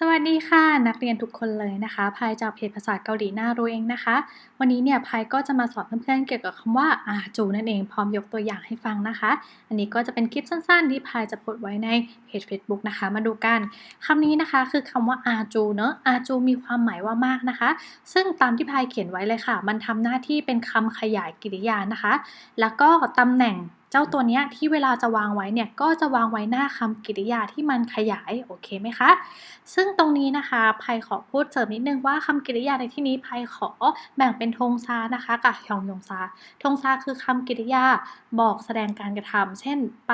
สวัสดีค่ะ นักเรียนทุกคนเลยนะคะ พายจากเพจภาษาเกาหลีน่ารู้เองนะคะ วันนี้เนี่ยพายก็จะมาสอนเพื่อนๆเกี่ยวกับคำว่าอาจูนั่นเองพร้อมยกตัวอย่างให้ฟังนะคะ อันนี้ก็จะเป็นคลิปสั้นๆ ที่พายจะโพสไว้ในเพจ Facebook นะคะ มาดูกันคำนี้นะคะคือคำว่าอาจูเนอะอาจูมีความหมายว่ามากนะคะ ซึ่งตามที่พายเขียนไว้เลยค่ะ มันทำหน้าที่เป็นคำขยายกริยานะคะ แล้วก็ตำแหน่ง เจ้าตัวเนี้ยที่เวลาจะวางไว้เนี่ยก็จะวางไว้หน้าคำกริยาที่มันขยายโอเคไหมคะ ซึ่งตรงนี้นะคะภัยขอพูดเสริมนิดนึงว่าคำกริยาในที่นี้ภัยขอแบ่งเป็นทงซานะคะกับฮยองยงซาทงซาคือคำกริยาบอกแสดงการกระทำเช่น ไป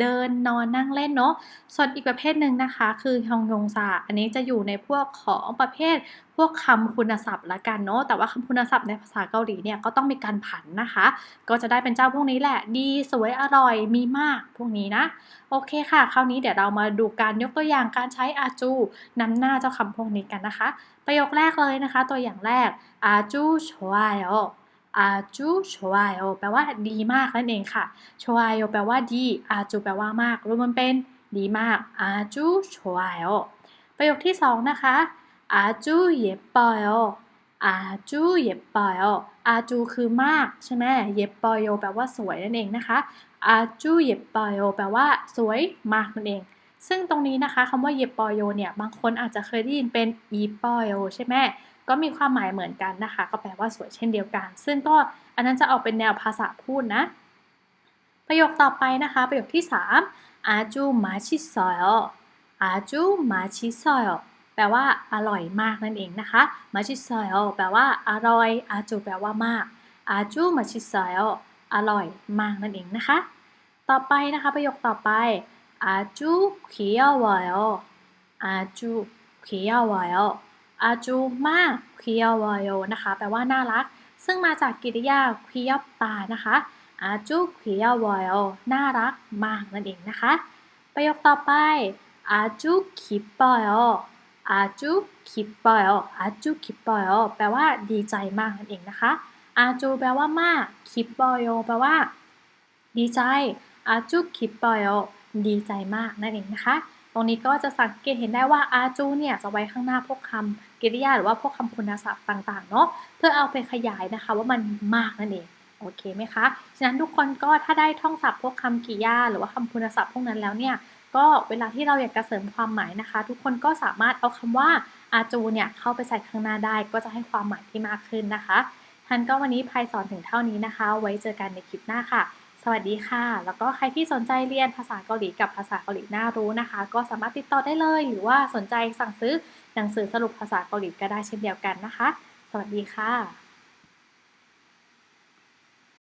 เดินนอนนั่งเล่นเนาะส่วนอีกประเภทหนึ่งนะคะ คือฮยองยงซาอันนี้จะอยู่ในพวกของประเภท พวกคำคุณศัพท์ละกันเนาะแต่ว่าคำคุณศัพท์ในภาษาเกาหลีเนี่ยก็ต้องมีการผันนะคะ ก็จะได้เป็นเจ้าพวกนี้แหละ ดีสวยอร่อยมีมากพวกนี้นะ โอเคค่ะ คราวนี้เดี๋ยวเรามาดูการยกตัวอย่างการใช้อาจูนำหน้าเจ้าคำพวกนี้กันนะคะ ประโยคแรกเลยนะคะ ตัวอย่างแรกอาจูชวายโออาจูชวายโอแปลว่าดีมากนั่นเองค่ะชวายโอแปลว่าดี อาจูแปลว่ามากรวมมันเป็นดีมากอาจูชวายโอประโยคที่สองนะคะ อาจูเย็บปอยโออาจูเย็บปอยโออาจูคือมากใช่ไหมเย็บปอยโอแปลว่าสวยนั่นเองนะคะอาจูเย็บปอยโอแปลว่าสวยมากนั่นเอง ซึ่งตรงนี้นะคะคำว่าเยปอยโยเนี่ยบางคนอาจจะเคยได้ยินเป็นอีปอยโยใช่ไหมก็มีความหมายเหมือนกันนะคะ ก็แปลว่าสวยเช่นเดียวกัน ซึ่งก็อันนั้นจะออกเป็นแนวภาษาพูดนะ ประโยคต่อไปนะคะ ประโยคที่3อาจูมาชิซอยอาจูมาชิซอย แปลว่าอร่อยมากนั่นเองนะคะมาชิซอยแปลว่าอร่อยอาจูแปลว่ามากอาจูมาชิซอยอร่อยมากนั่นเองนะคะ ต่อไปนะคะประโยคต่อไปอาจูเขียววอยอาจูเขียววอยอาจูมากเขียววอยนะคะ แปลว่าน่ารัก ซึ่งมาจากกริยาเขียวตานะคะอาจูเขียววอยน่ารักมากนั่นเองนะคะ ประโยคต่อไปอาจูคิปปอย อาจูคิปปอยอาจูคิปปอยแปลว่าดีใจมากนั่นเองนะคะอาจูแปลว่ามากคิปปอยแปลว่า ดีใจอาจูคิปปอยดีใจมากนั่นเองนะคะ ตรงนี้ก็จะสังเกตเห็นได้ว่าอาจูเนี่ยจะไว้ข้างหน้าพวกคำกริยาหรือว่าพวกคำคุณศัพท์ต่างๆเนาะเพื่อเอาไปขยายนะคะว่ามันมากนั่นเองโอเคไหมคะ ฉะนั้นทุกคนก็ถ้าได้ท่องศัพท์พวกคำกริยาหรือว่าคำคุณศัพท์พวกนั้นแล้วเนี่ย ก็เวลาที่เราอยากจะเสริมความหมายนะคะ ทุกคนก็สามารถเอาคำว่าอาจูเนี่ยเข้าไปใส่ข้างหน้าได้ ก็จะให้ความหมายที่มากขึ้นนะคะท่านก็วันนี้ภัยสอนถึงเท่านี้นะคะ ไว้เจอกันในคลิปหน้าค่ะ สวัสดีค่ะ แล้วก็ใครที่สนใจเรียนภาษาเกาหลีกับภาษาเกาหลีน่ารู้นะคะ ก็สามารถติดต่อได้เลย หรือว่าสนใจสั่งซื้อหนังสือสรุปภาษาเกาหลีก็ได้เช่นเดียวกันนะคะ สวัสดีค่ะ